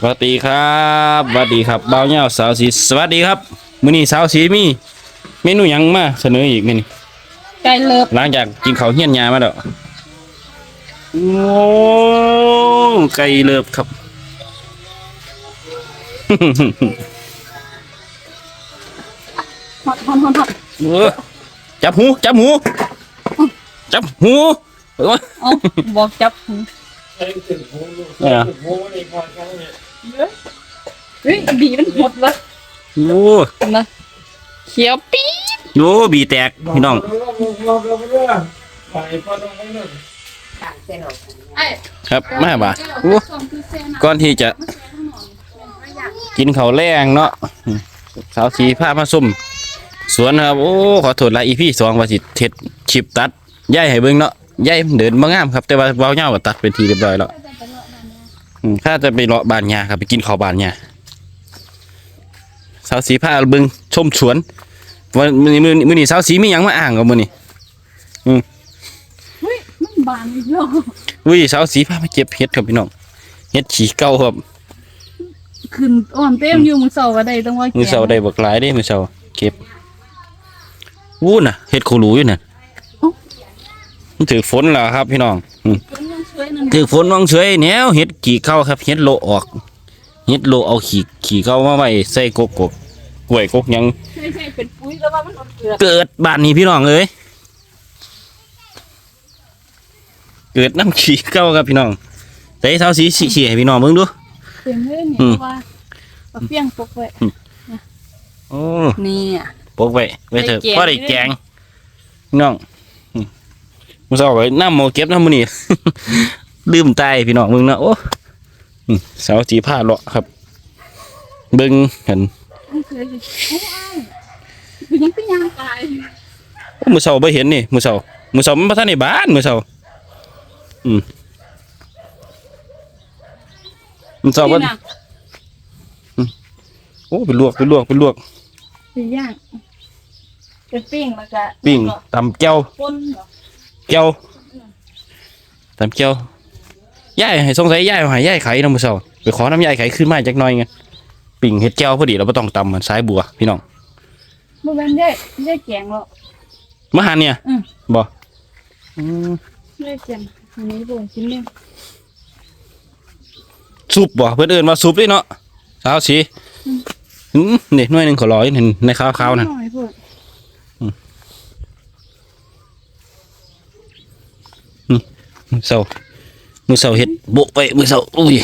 สวัสดีครับสวัสดีครับบ่าวเหย้าสาวสีสวัสดีครับมื้อนี้สาวสีมีเมนูหยังมาเสนออีกมื้อนี้ไก่เลิฟหลังจากกินข้าวเฮียนยามาแล้วโอ้ไก่เลิฟครับ ฮอตฮอตฮอตฮอตเออจับหูจับหูจับหูเออเอาบอกจับหูเนี่ย เฮ้ยบีมันหมดละโอ้นะเขียวปี๊ดโหบีแตกพี่น้องไอ้ครับมาบ่าโอ้ก่อนที่จะ กินข้าวแรงเนาะอืมสาวสีผ้ามาส้มสวนครับ โอ้ ขอโทษละอีพี่สองว่าสิเท็ดชิปตัดย่ายให้เบิ่งเนาะย่ายเดินบ่งามครับ แต่ว่าเว้าเหย้าก็ตัดเป็นทีเรียบร้อยแล้ว อืมถ้าจะไปเลาะบ้านยาครับไปกินข้าวบ้านยาสาวสีผ้าเบิ่งชมสวนวันมื้อนี้มื้อนี้มื้อนี้สาวสีมีหยังมาอ้างกับมื้อนี้เฮ้ยมันบานเยอะอุ้ยสาวสีผ้ามาเก็บเห็ดครับพี่น้องเห็ดขี้เก่าครับขึ้นอ่อนเต็มอยู่มือเสาร์ก็ได้ต้องว่ามือเสาได้บักหลายเด้มือเสาเก็บวู้น่ะเห็ดโครูอยู่น่ะมันถือฝนแล้วครับพี่น้องอืม เป็นยังช่วยนั่นถือฝนวังเฉยแนวเห็ดขี้เข้าครับเห็ดโลออกเห็ดโลเอาขี้ขี้เข้ามาไว้ใส่กกกกกล้วยกกหยังใช่ใช่เป็นปุ้ยแล้วว่ามันอดเกลือเกิดบ้านนี้พี่น้องเอ้ยเกิดน้ำขี้เข้าครับพี่น้องใส่เท้าสีสีให้พี่น้องเบิ่งดูเต็มเลยนี่อืมว่าเอาเฟี้ยงปกไว้โอ้นี่อะปกไว้ไว้เถอะได้แกงพอได้แกงพี่น้องอืม มื้อเช้าไว้น้ำหมอเก็บน้ำมื้อนี้ลืมตายพี่น้องมึงนะโอ้อืมสาวจีผ้าเลาะครับ เบิ่งเห็นมันเคยสิโอ้อ้ายเป็นยังเป็นยังตายโอ้มื้อเช้าบ่เห็นนี่มื้อเช้ามื้อเช้ามันบ่ทันได้บ้านมื้อเช้าอืมมื้อเช้าบ่นี่นะโอ้ไปลวกไปลวกไปลวกไปย่างเป็นปิ้งแล้วก็ปิ้งตำแก้วป่นเหรอ แก้วตำแก้วย่ายให้สงสัยย่ายเอาให้ย่ายไข่นำมื้อเช้าไปขอน้ำย่ายไข่ขึ้นมาจักหน่อยไงปิ้งเฮ็ดแก้วพอดีเราบ่ต้องตำมันสายบัวพี่น้องบ่แม่นได้ได้แกงหรอก มาหาเนี่ยอืม บ่อืมได้แกงอันนี้บ่กินเด้ซุปบ่เพิ่นเอิ้นว่าซุปเด้เนาะสาวสีอืมนี่หน่วยหนึงขอร้อยเห็นในขาวๆนั่นน้อยพวก มื้อเช้ามื้อเช้าเฮ็ดโบะไปมื้อเช้าอุ้ย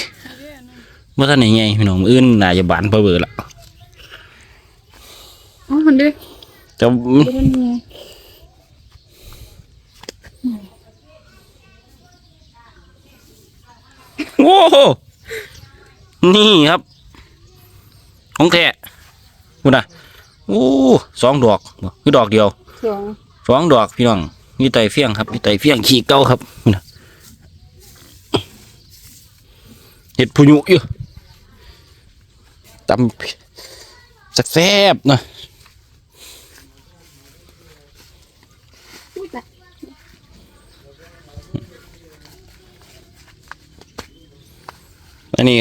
บ่ทันได้ใหญ่พี่น้องมื้ออื่นน่าจะบานเบ้อๆละอ๋อมันดิแต่บ่ได้มีโอ้โหนี่ครับ ของแท้พุ่นน่ะโอ้สองดอกบ่คือดอกเดียวสองสองดอกพี่น้องมีไตเฟียงครับมีไตเฟียงขี้เก่าครับนี่นะเห็ดผู้ยุอยู่ตำสักแซ่บหนะอุ้ยแต่อันนี้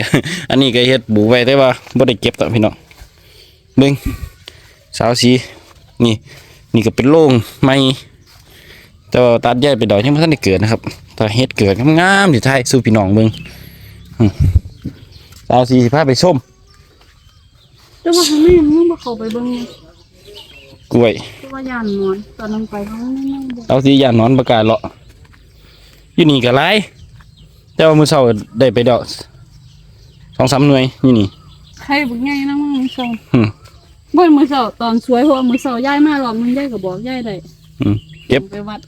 อันนี้ก็เห็ดบูไว้แต่ว่าบ่ได้เก็บต่อพี่น้องเบิ่งสาวสีนี่ นี่ก็เป็นโล่งไม้แต่ว่าตัดใหญ่ไปดอกยังไม่ทันได้เกิดนะครับแต่เห็ดเกิดงามๆสิไทยสู่พี่น้องเบิ่ง สาวสีสิพาไปส้มแต่ว่าเขาไม่ยังบ่เข้าไปเบิ่งเลยกล้วยเพราะว่าย่านนอนตอนนั้นไปเขาไม่นั่งบ่เอาสียานนอนประกาศเลาะอยู่นี่ก็ไรแต่ว่ามือเช้าได้ไปดอกสองสามหน่วยอยู่นี่ใครบ่ใหญ่นะมึงมื้อเช้าอืมบ่มื้อเช้าตอนสวยเพราะว่ามื้อเช้าย้ายมารอบนึงย้ายก็บอกย้ายได้อืมเก็บไปวัด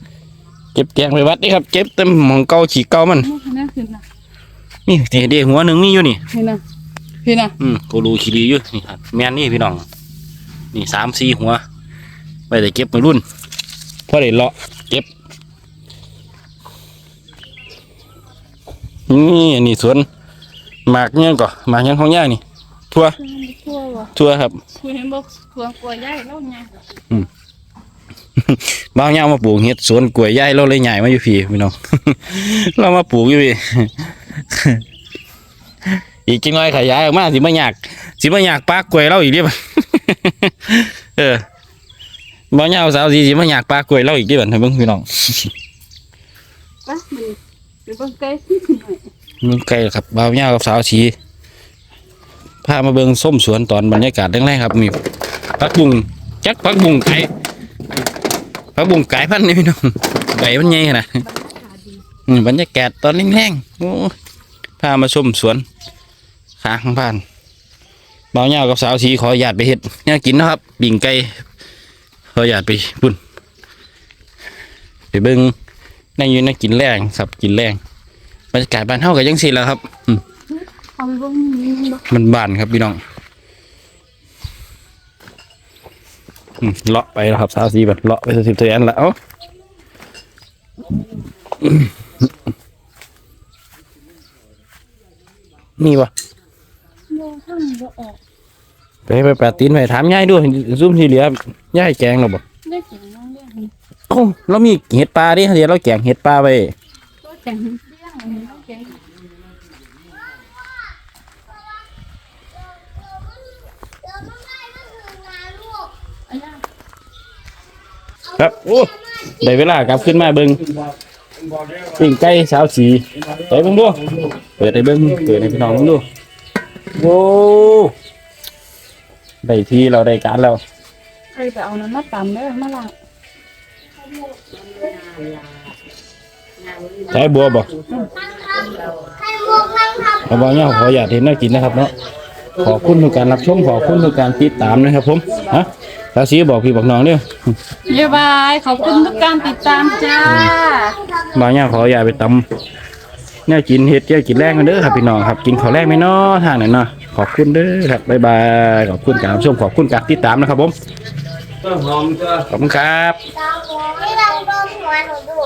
เก็บแกงไปวัดนี่ครับ เก็บเต็มหมองเก่าฉีกเก่ามันบ่ทันได้ขึ้นน่ะ นี่เด็กหัวหนึ่งมีอยู่นี่เห็นน่ะเห็นน่ะอืมกูรูคีรีอยู่นี่ครับแม่นนี่พี่น้อง นี่สามสี่หัวไปแต่เก็บมารุ่นพอได้เลาะเก็บนี่อันนี้สวนหมากเนี่ยก่อหมากยังของย่านี่ทั่วทั่วว่ะทั่วครับคุยเห็นบ่ทั่วกลัวย้ายแล้วไงบางอย่างมาปลูกเห็ดสวนกล้วยใหญ่เราเลยใหญ่มาอยู่พี่พี่น้อง เรามาปลูกอยู่พี่ อีกจังน้อยขยายออกมาสิบ่อยากสิบ่อยากปากกล้วยเราอีกเดิบ่เออบ่ยาวสาวสีสิบ่อยากปากกล้วยเราอีกเดิบัดให้เบิ่งพี่น้องไปมันเดี๋ยวเบิ่งไกลมึงไกลครับบ่าวยาวกับสาวสีพามาเบิ่งส้มสวนตอนบรรยากาศแรงๆครับมีผักบุ้งจักผักบุ้งไก่ผักบุ้งไก่พันธุ์นี่พี่น้องไก่มันใหญ่ขนาดอืมบรรยากาศตอนแรงๆโอ้ย พามาชมสวนข้างบ้านบ่าวเหย้ากับสาวสีขออยาตไปเฮ็ดเนี่ยกินนะครับบิ่งไก่ขออยาตไปปุ่นไปเบิ่งนั่งอยู่นั่งกินแรงครับกินแรงบรรยากาศบ้านเฮาก็จังซี่แล้วครับมันบานครับพี่น้องเลาะไปแล้วครับสาวสีแบัดเลาะไปสิบตัวอันแล้ว นี่วะบ่ทางบ่ออกไปไปแปดตีนไปถามยายด้วยซุ่มที่เหลือยายแกงเราบ่ได้กินน้องเลี้ยงนี่โอ้เรามีเห็ดปลาดิเดี๋ยวเราแกงเห็ดปลาไปก็แกงเลี้ยงอันนี้ก็แกงครับโอ้ได้เวลากลับขึ้นมาเบิ่ง ปิ้งไก่สาวสีไปเบิ่งดูเปิดให้เบิ่งเปิดให้พี่น้องเบิ่งดูโอ้ได้ทีเราได้การแล้วใครไปเอานั้นมาตำเด้อมาล้างใช้บัวบ่เอาบ่เนี่ยขออยากเห็นน่ากินนะครับเนาะ ขอบคุณทุกการรับชมขอบคุณทุกการติดตามนะครับผมฮะสาวสีบอกพี่บอกน้องเด้อบ๊ายบายขอบคุณทุกการติดตามจ้าบางอย่างขออย่าไปตำเนี่ยกินเห็ดเจียวกินแรงกันเด้อครับพี่น้องครับ กินข้าวแรงไหมเนาะทางไหนเนาะขอบคุณเด้อครับบ๊ายบายขอบคุณการรับชมขอบคุณการติดตามนะครับผมขอบคุณครับเราไม่เราโดนหัวหนูดู